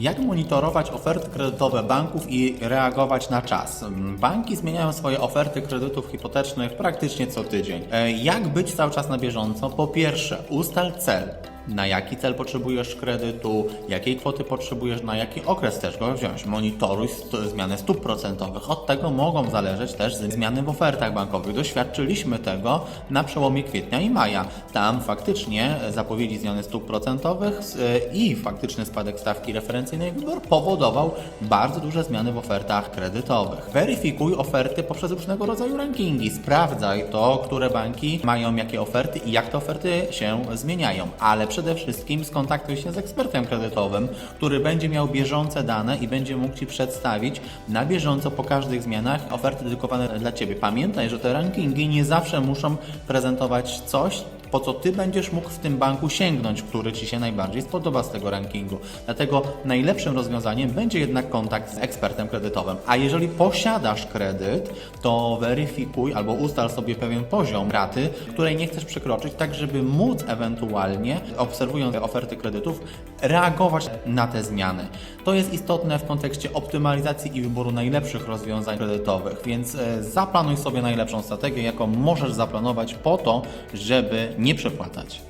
Jak monitorować oferty kredytowe banków i reagować na czas? Banki zmieniają swoje oferty kredytów hipotecznych praktycznie co tydzień. E, Jak być cały czas na bieżąco? Po pierwsze, ustal cel. Na jaki cel potrzebujesz kredytu, jakiej kwoty potrzebujesz, na jaki okres chcesz go wziąć. Monitoruj zmiany stóp procentowych. Od tego mogą zależeć też zmiany w ofertach bankowych. Doświadczyliśmy tego na przełomie kwietnia i maja. Tam faktycznie zapowiedzi zmiany stóp procentowych s- i faktyczny spadek stawki referencyjnej WIBOR powodował bardzo duże zmiany w ofertach kredytowych. Weryfikuj oferty poprzez różnego rodzaju rankingi. Sprawdzaj to, które banki mają jakie oferty i jak te oferty się zmieniają. Ale przede wszystkim skontaktuj się z ekspertem kredytowym, który będzie miał bieżące dane i będzie mógł Ci przedstawić na bieżąco po każdych zmianach oferty dedykowane dla Ciebie. Pamiętaj, że te rankingi nie zawsze muszą prezentować coś, po co ty będziesz mógł w tym banku sięgnąć, który ci się najbardziej spodoba z tego rankingu. Dlatego najlepszym rozwiązaniem będzie jednak kontakt z ekspertem kredytowym. A jeżeli posiadasz kredyt, to weryfikuj albo ustal sobie pewien poziom raty, której nie chcesz przekroczyć, tak żeby móc ewentualnie, obserwując oferty kredytów, reagować na te zmiany. To jest istotne w kontekście optymalizacji i wyboru najlepszych rozwiązań kredytowych, więc e, zaplanuj sobie najlepszą strategię, jaką możesz zaplanować po to, żeby nie przepłacać.